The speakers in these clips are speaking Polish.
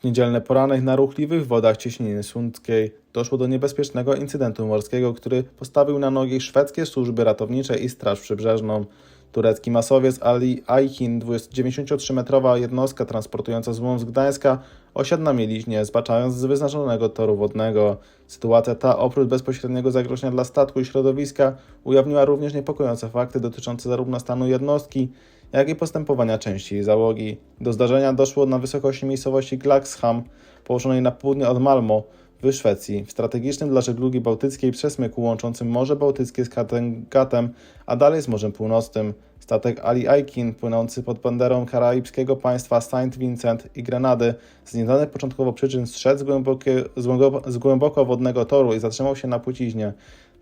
W niedzielny poranek na ruchliwych wodach Cieśniny Słódzkiej doszło do niebezpiecznego incydentu morskiego, który postawił na nogi szwedzkie służby ratownicze i Straż Przybrzeżną. Turecki masowiec Ali Aykin, 93-metrowa jednostka transportująca złom z Gdańska, osiadł na mieliźnie, zbaczając z wyznaczonego toru wodnego. Sytuacja ta, oprócz bezpośredniego zagrożenia dla statku i środowiska, ujawniła również niepokojące fakty dotyczące zarówno stanu jednostki, jak i postępowania części załogi. Do zdarzenia doszło na wysokości miejscowości Glaxham, położonej na południe od Malmo, w Szwecji, w strategicznym dla żeglugi bałtyckiej przesmyku łączącym Morze Bałtyckie z Kattegatem, a dalej z Morzem Północnym. Statek Ali Aikin, płynący pod banderą karaibskiego państwa Saint Vincent i Grenady, z nieznanych początkowo przyczyn głębokie, z, głęboko, z głęboko wodnego toru i zatrzymał się na płciźnie.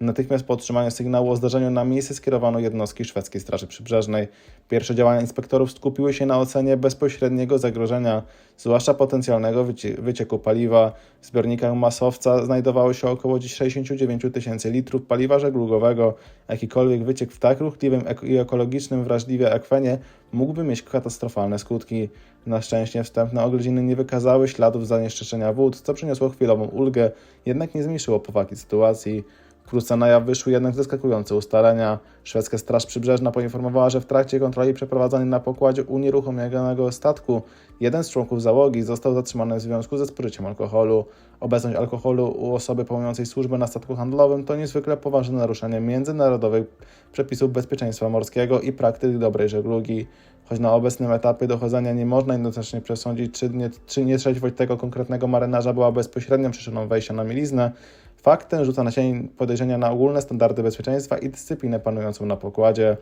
Natychmiast po otrzymaniu sygnału o zdarzeniu na miejsce skierowano jednostki szwedzkiej Straży Przybrzeżnej. Pierwsze działania inspektorów skupiły się na ocenie bezpośredniego zagrożenia, zwłaszcza potencjalnego wycie- wycieku paliwa. W zbiornikach masowca znajdowało się około 69 tysięcy litrów paliwa żeglugowego. Jakikolwiek wyciek w tak ruchliwym i ekologicznym wrażliwie akwenie mógłby mieć katastrofalne skutki. Na szczęście wstępne oględziny nie wykazały śladów zanieczyszczenia wód, co przyniosło chwilową ulgę, jednak nie zmniejszyło powagi sytuacji. Wkrótce na jaw wyszły jednak zaskakujące ustalenia. Szwedzka Straż Przybrzeżna poinformowała, że w trakcie kontroli przeprowadzonej na pokładzie unieruchomionego statku jeden z członków załogi został zatrzymany w związku ze spożyciem alkoholu. Obecność alkoholu u osoby pełniącej służbę na statku handlowym to niezwykle poważne naruszenie międzynarodowych przepisów bezpieczeństwa morskiego i praktyk dobrej żeglugi. Choć na obecnym etapie dochodzenia nie można jednocześnie przesądzić, czy, nie, czy nietrzeźwość tego konkretnego marynarza była bezpośrednią przyczyną wejścia na mieliznę, Fakt ten rzuca na cień podejrzenia na ogólne standardy bezpieczeństwa i dyscyplinę panującą na pokładzie.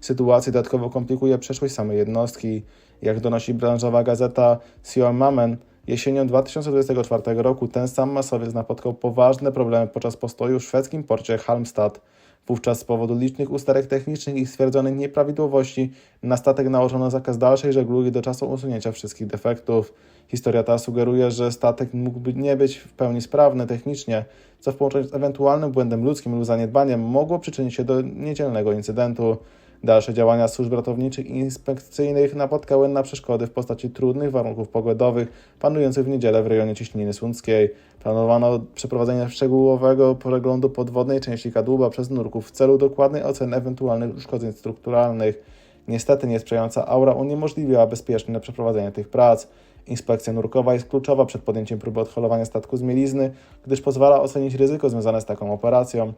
Sytuację dodatkowo komplikuje przeszłość samej jednostki. Jak donosi branżowa gazeta Sio Mamen, jesienią 2024 roku ten sam masowiec napotkał poważne problemy podczas postoju w szwedzkim porcie Halmstad. Wówczas z powodu licznych usterek technicznych i stwierdzonych nieprawidłowości na statek nałożono zakaz dalszej żeglugi do czasu usunięcia wszystkich defektów. Historia ta sugeruje, że statek mógłby nie być w pełni sprawny technicznie, co w połączeniu z ewentualnym błędem ludzkim lub zaniedbaniem mogło przyczynić się do niedzielnego incydentu. Dalsze działania służb ratowniczych i inspekcyjnych napotkały na przeszkody w postaci trudnych warunków pogodowych panujących w niedzielę w rejonie Cieśniny Słódzkiej. Planowano przeprowadzenie szczegółowego przeglądu podwodnej części kadłuba przez nurków w celu dokładnej oceny ewentualnych uszkodzeń strukturalnych. Niestety niesprzyjająca aura uniemożliwiła bezpieczne przeprowadzenie tych prac. Inspekcja nurkowa jest kluczowa przed podjęciem próby odholowania statku z mielizny, gdyż pozwala ocenić ryzyko związane z taką operacją.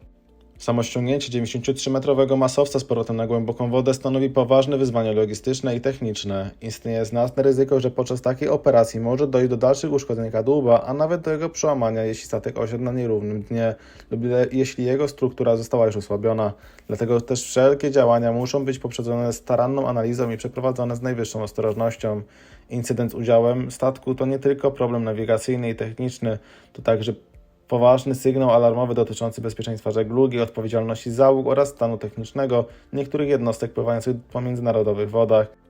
Samo ściągnięcie 93-metrowego masowca z powrotem na głęboką wodę stanowi poważne wyzwanie logistyczne i techniczne. Istnieje znaczne ryzyko, że podczas takiej operacji może dojść do dalszych uszkodzeń kadłuba, a nawet do jego przełamania, jeśli statek osiadł na nierównym dnie lub jeśli jego struktura została już osłabiona. Dlatego też wszelkie działania muszą być poprzedzone staranną analizą i przeprowadzone z najwyższą ostrożnością. Incydent z udziałem statku to nie tylko problem nawigacyjny i techniczny, to także poważny sygnał alarmowy dotyczący bezpieczeństwa żeglugi, odpowiedzialności załóg oraz stanu technicznego niektórych jednostek pływających po międzynarodowych wodach.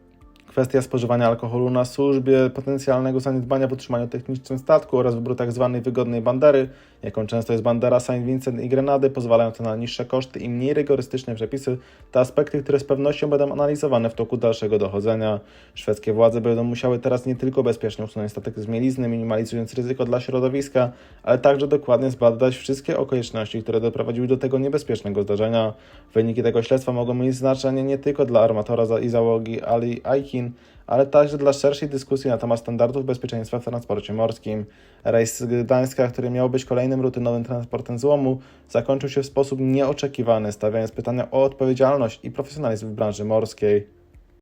Kwestia spożywania alkoholu na służbie, potencjalnego zaniedbania w utrzymaniu technicznym statku oraz wyboru tzw. wygodnej bandery, jaką często jest bandera Saint Vincent i Grenady, pozwalająca na niższe koszty i mniej rygorystyczne przepisy, to aspekty, które z pewnością będą analizowane w toku dalszego dochodzenia. Szwedzkie władze będą musiały teraz nie tylko bezpiecznie usunąć statek z mielizny, minimalizując ryzyko dla środowiska, ale także dokładnie zbadać wszystkie okoliczności, które doprowadziły do tego niebezpiecznego zdarzenia. Wyniki tego śledztwa mogą mieć znaczenie nie tylko dla armatora i załogi Ali Aikin, ale także dla szerszej dyskusji na temat standardów bezpieczeństwa w transporcie morskim. Rejs z Gdańska, który miał być kolejnym rutynowym transportem złomu, zakończył się w sposób nieoczekiwany, stawiając pytania o odpowiedzialność i profesjonalizm w branży morskiej.